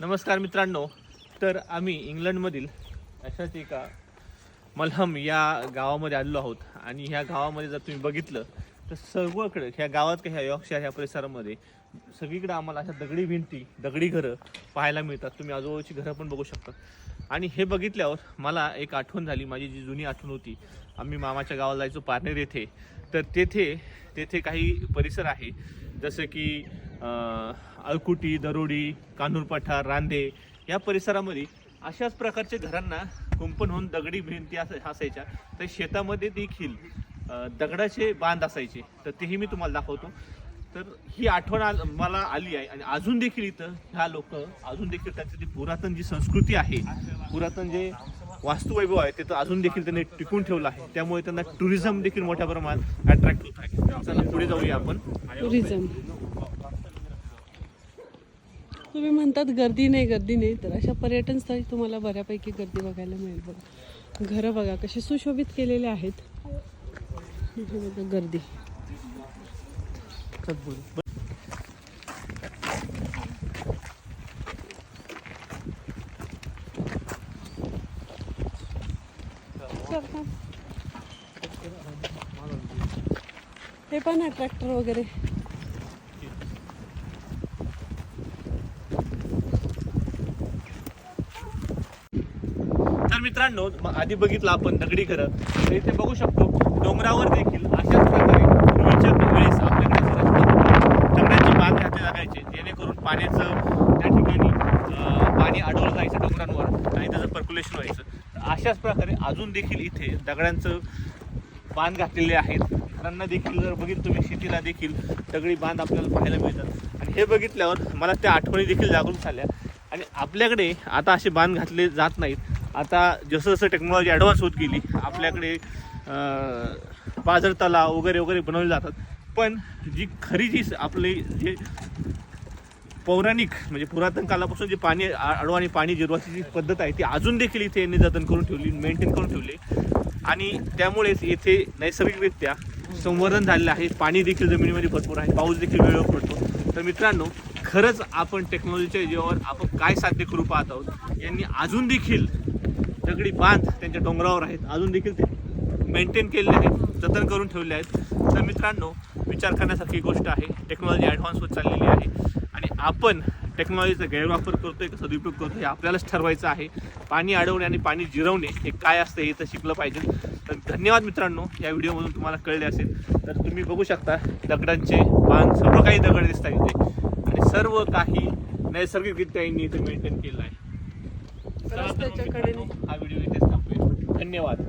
नमस्कार मित्रांनो. तर आम्ही इंग्लंडमधील अशाच एका मलहम या गावामध्ये आलेलो आहोत. आणि ह्या गावामध्ये जर तुम्ही बघितलं तर सर्वकडं ह्या गावात काही ह्या यॉर्कशायर ह्या परिसरामध्ये सगळीकडे आम्हाला अशा दगडी भिंती दगडी घरं पाहायला मिळतात. तुम्ही आजूबाजूची घरं पण बघू शकता. आणि हे बघितल्यावर मला एक आठवण झाली. माझी जी जुनी आठवण होती आम्ही मामाच्या गावाला जायचो पारनेर येथे. तर तेथे तेथे काही परिसर आहे. जसं की अलकुटी अळकुटी दरोडी कान्हूर पठार रांदे या परिसरामध्ये अशाच प्रकारच्या घरांना कुंपण होऊन दगडी भिंती अस असायच्या. तर शेतामध्ये देखील दगडाचे बांध असायचे. तर तेही मी तुम्हाला दाखवतो. तर ही आठवण आल- मला आली आहे. आणि अजून देखील इथं ह्या लोक अजून देखील त्यांची जी पुरातन जी संस्कृती आहे पुरातन जे वास्तुवैभव आहे ते तर अजून देखील त्यांनी टिकून ठेवलं आहे. त्यामुळे त्यांना टुरिझम देखील मोठ्या प्रमाणात अट्रॅक्ट होत आहे. चला पुढे जाऊया आपण. टुरिझम तुम्ही म्हणतात गर्दी नाही गर्दी नाही. तर अशा पर्यटन स्थळी तुम्हाला बऱ्यापैकी गर्दी बघायला मिळेल बघा. घरं बघा कशी सुशोभित केलेले आहेत. गर्दी. हे पण आहे ट्रॅक्टर वगैरे. तर मित्रांनो आधी बघितलं आपण दगडी घरं तर इथे बघू शकतो डोंगरावर देखील अशाच प्रकारे पूर्वीच्या वेळेस आपल्याकडे दगडाची बांध घातले लागायचे जेणेकरून पाण्याचं त्या ठिकाणी पाणी अडवलं जायचं डोंगरांवर आणि त्याचं पर्क्युलेशन व्हायचं. तर अशाच प्रकारे अजून देखील इथे दगडांचं बांध घातलेले आहेत. घरांना देखील जर बघितलं तुम्ही शेतीला देखील दगडी बांध आपल्याला पाहायला मिळतात. आणि हे बघितल्यावर मला त्या आठवणी देखील जागरूक झाल्या. आणि आपल्याकडे आता असे बांध घातले जात नाहीत. आता जसं जसं टेक्नॉलॉजी ॲडव्हान्स होत गेली आपल्याकडे बाजार तलाव वगैरे वगैरे बनवले जातात. पण जी खरी जी आपली जे पौराणिक म्हणजे पुरातन कालापासून जे पाणी अडवाणी आणि पाणी जिरवाची जी पद्धत आहे ती अजून देखील इथे यांनी जतन करून ठेवली मेंटेन करून ठेवली. आणि त्यामुळेच येथे नैसर्गिकरित्या संवर्धन झालेलं आहे. पाणी देखील जमिनीमध्ये भरपूर आहे. पाऊस देखील वेळेवर पडतो. तर मित्रांनो खरंच आपण टेक्नॉलॉजीच्या याच्यावर आपण काय साध्य करू पाहत आहोत यांनी अजून देखील दगडी बांध त्यांच्या डोंगरावर आहेत. अजून देखील ते मेंटेन केलेले आहेत. जतन करून ठेवले आहेत. तर मित्रांनो विचार करण्यासारखी गोष्ट आहे. टेक्नॉलॉजी ॲडव्हान्स होत चाललेली आहे. आणि आपण टेक्नॉलॉजीचा गैरवापर करतो आहे का सदुपयोग करतो हे आपल्यालाच ठरवायचं आहे. पाणी अडवणे आणि पाणी जिरवणे हे काय असतं हे तर शिकलं पाहिजे. तर धन्यवाद मित्रांनो या व्हिडिओमधून तुम्हाला कळले असेल. तर तुम्ही बघू शकता दगडांचे बांध सर्व काही दगड दिसतात इथे. आणि सर्व काही नैसर्गिकरित्या यांनी इथे मेंटेन केलं आहे. त्याच्याकडे हा व्हिडिओ इथेच थांबूया धन्यवाद.